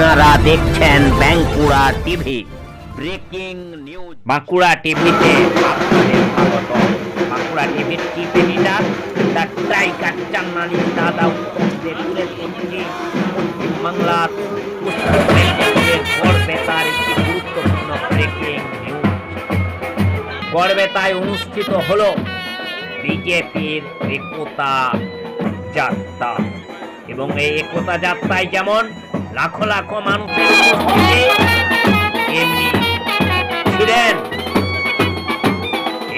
আপনারা দেখছেন Bankura TV. Breaking news. Bankura টিভিতে আপনাদের স্বাগত। বাঁকুড়া টিভির চিফ এডিটার দ্য জার্নালিস্ট দাদা ধরছি পশ্চিমবাংলার গড়বেতার একটি গুরুত্বপূর্ণ ব্রেকিং নিউজ। গড়বেতায় অনুষ্ঠিত হল বিজেপির একতা যাত্রা। এবং এই একতা যাত্রায় যেমন লাখো লাখো মানুষের ছিলেন।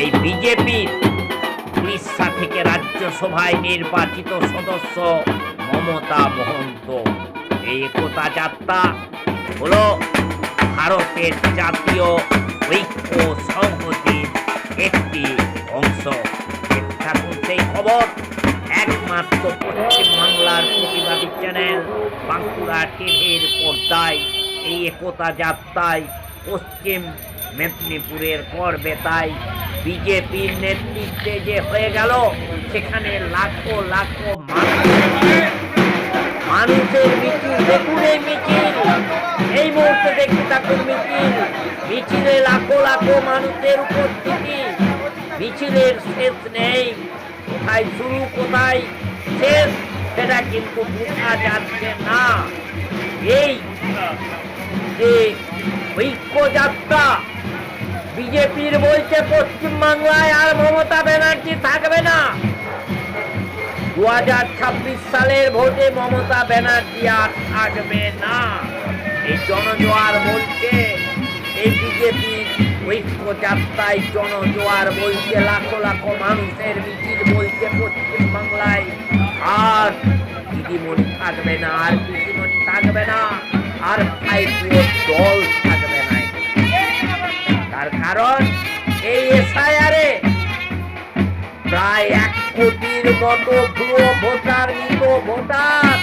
এই বিজেপির উড়িষ্যা থেকে রাজ্যসভায় নির্বাচিত সদস্য মমতা মহন্ত। এই একতা যাত্রা হলো ভারতের জাতীয় ঐক্য সংহতির একটি অংশ। থাকুন সেই খবর একমাত্র পশ্চিমবাংলার প্রতিবাদী চ্যানেল বাঁকুড়া টিভির পর্দায়। এই একতা যাত্রায় পশ্চিম মেদিনীপুরের গড়বেতায় বিজেপির নেতৃত্বে যে হয়ে গেল, সেখানে লাখো লাখো মানুষ। মানুষের মিছিল, দেখুন মিছিল। এই মুহূর্তে দেখতে থাকুন মিছিল। মিছিলে লাখো লাখো মানুষের উপস্থিতি। মিছিলের শেষ নেই। কোথায় শুরু কোথায়? শেষ? সেটা কিন্তু বোঝা যাচ্ছে না। এই যে ঐক্য যাত্রা বিজেপির বলছে পশ্চিমবাংলায় আর মমতা ব্যানার্জি থাকবে না। দু হাজার ছাব্বিশ সালের ভোটে মমতা ব্যানার্জি আর থাকবে না। এই জনজোয়ার বলছে এই বিজেপি ঐক্য যাত্রায় জনজোয়ার বলছে লাখো লাখো মানুষের মিছিল বলছে পশ্চিমবাংলায়। আর দিদিমণি থাকবে না, আর পিসিমণি থাকবে না, আর ভাইপুর দল থাকবে না তার কারণ এই এসআইআরে প্রায় এক কোটির মতো ভুয়ো ভোটার মৃত voter,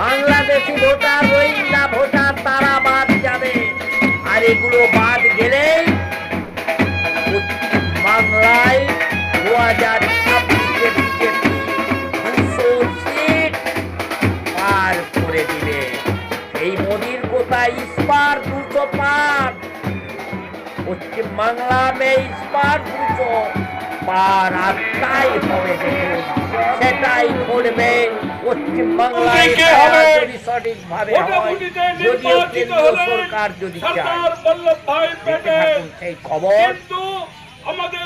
Bangladeshi voter, Rohingya voter, তারা বাদ যাবে। আর এগুলো বাদ গেলেই বাংলায় দু হাজার ছাব্বিশে সিট পার করে দিবে এই মোদির কোথায় ইস্পার দুশো পার। পশ্চিম মে ইস্পার দুশো পার। আর তাই হবে সেটাই করবে পশ্চিম বাংলায় যদি সঠিকভাবে কেন্দ্রীয় সরকার যদি সেই খবর।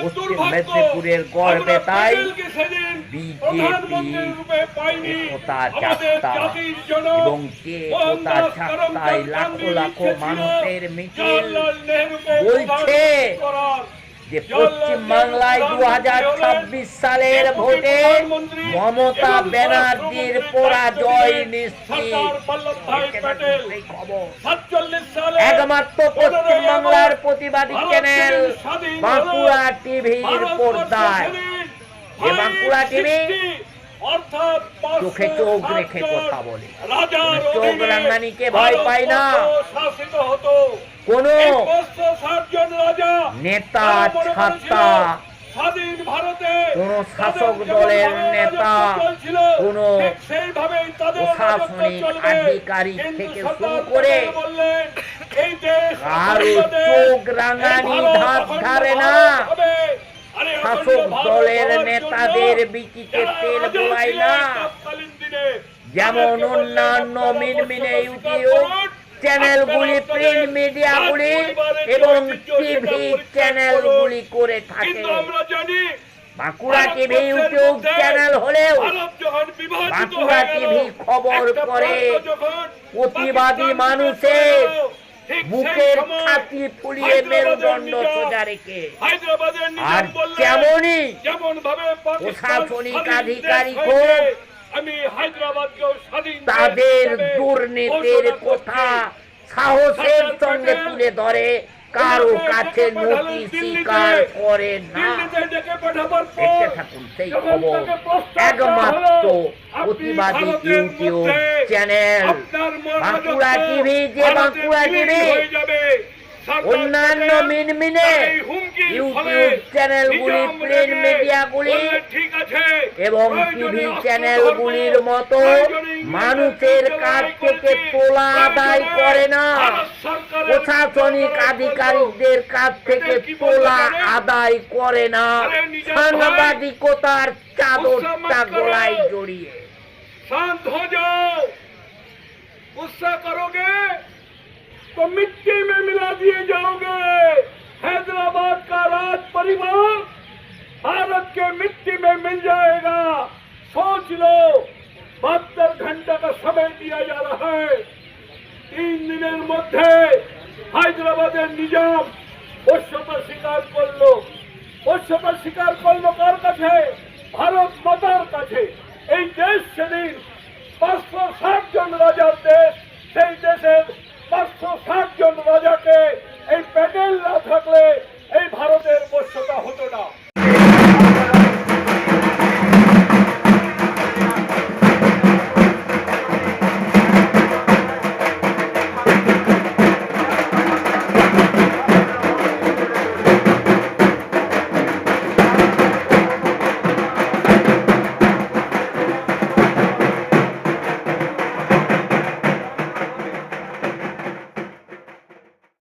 পশ্চিম মেদিনীপুরের গড়বে আমরা তাই বিজেপি একতা যাত্রা এবং যে একতা যাত্রায় লাখো লাখো মানুষের মিছিল বলছে। যে পশ্চিম বাংলায় দু হাজার ছাব্বিশ সালের ভোটে মমতা ব্যানার্জির পরাজয় নিশ্চিত। সরদার বল্লভভাই দেখতে থাকুন প্যাটেল সেই খবর? 47 সালে একমাত্র পশ্চিম বাংলার প্রতিবাদী চ্যানেল বাঁকুড়া টিভির পর্দায়। এ বাঁকুড়া টিভি চোখে চোখ রেখে কথা বলে। চোখ রাঙানিকে ভয় পায় না। শাসিত হতো। কোনো নেতা তারা ছাত্রা স্বাধীন ভারতে কোনো শাসক দলের নেতা, কোনো প্রশাসনিক আধিকারিক থেকে শুরু করে কারও চোখ রাঙানি ভারত ধার না। শাসক দলের নেতাদের বিচিতে তেল বোলায় না। যেমন অন্যান্য মিনমিনে ইউটিউব চ্যানেলগুলি প্রিন্ট মিডিয়াগুলি এবং টিভি চ্যানেলগুলি করে। থাকে। বাঁকুড়া টিভি ইউটিউব চ্যানেল হলেও বাঁকুড়া টিভি খবর করে প্রতিবাদী মানুষের বুকের ছাতি ফুলিয়ে মেরুদণ্ড সোজা রেখে। আর তেমনই প্রশাসনিক আধিকারিক হোক, আমি হায়দ্রাবাদকেও স্বাধীন তাদের দুর্নীতির কথা সাহসের সঙ্গে তুলে ধরে কারও কাছে নথি স্বীকার করে না। দিল্লিতে ডেকে পাঠাবার পর দেখতে থাকুন সেই খবর একমাত্র প্রতিবাদী ইউটিউব চ্যানেল বাঁকুড়া টিভি যে বাঁকুড়া টিভি অন্যান্য মিনমিনে ইউটিউব চ্যানেলগুলি প্রিন্ট মিডিয়াগুলি ঠিক আছে এবং প্রয়োজনে টিভি অস্ত্র চ্যানেলগুলির ধরবে, মতো প্রয়োজনে ইংরেজদের মানুষের বিরুদ্ধে কাছ লড়াই থেকে করেছি, তোলা আদায় প্রয়োজনে করে না ভারত সরকারের প্রশাসনিক বিরুদ্ধে লড়াই আধিকারিকদের কাছ থেকে এদের কি বলতে তোলা জানেন? আদায় করে না আরে নিজের সাংবাদিকতার চাদরটা গুস্সা মত করো। গলায় জড়িয়ে शांत हो जाओ गुस्सा करोगे तो मिट्टी में मिला दिए মধ্যে হায়দ্রাবাদের নিজাম বস্যতা স্বীকার করল। বস্যতা স্বীকার করল কার কাছে? ভারত মাতার কাছে। এই দেশ সেদিন